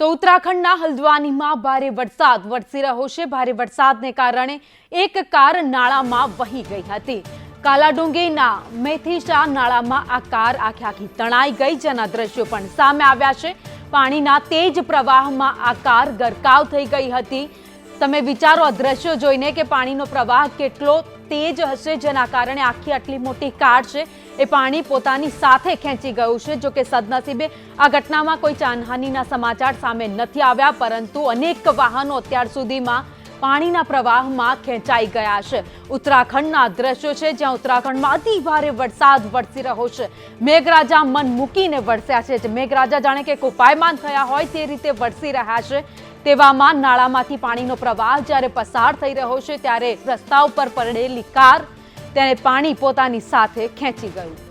તો ઉત્તરાખંડના હલ્દ્વાનીમાં ભારે વરસાદ વરસી રહ્યો છે. ભારે વરસાદને કારણે એક કાર નાળામાં વહી ગઈ હતી. કાલાડુંગીના મેથીશા નાળામાં આ કાર આખી આખી તણાઈ ગઈ. જેના દ્રશ્યો પણ સામે આવ્યા છે. પાણીના તેજ પ્રવાહમાં આ કાર ગરકાવ થઈ ગઈ હતી. તમે વિચારો અદ્રશ્યો દ્રશ્યો જોઈને કે પાણીનો પ્રવાહ કેટલો તેજ હશે, જેના કારણે આખી આટલી મોટી કાર છે, એ પાણી પોતાની સાથે ખેંચી ગયું છે. જો કે સદનસીબે આ ઘટનામાં કોઈ જાનહાનિના સમાચાર સામે નથી આવ્યા, પરંતુ અનેક વાહનો અત્યાર સુધીમાં પાણીના પ્રવાહમાં ખેંચાઈ ગયા છે. ઉત્તરાખંડના દ્રશ્યો છે, જ્યાં ઉત્તરાખંડમાં અતિ ભારે વરસાદ વરસી રહ્યો છે. મેઘરાજા મન મૂકીને વરસ્યા છે. મેઘરાજા જાણે કે કોપાયમાન થયા હોય તે રીતે વરસી રહ્યા છે. તેવામાં નાળામાંથી પાણીનો પ્રવાહ જ્યારે પસાર થઈ રહ્યો છે, ત્યારે રસ્તા ઉપર પડેલી કાર તેને પાણી પોતાની સાથે ખેંચી ગયું.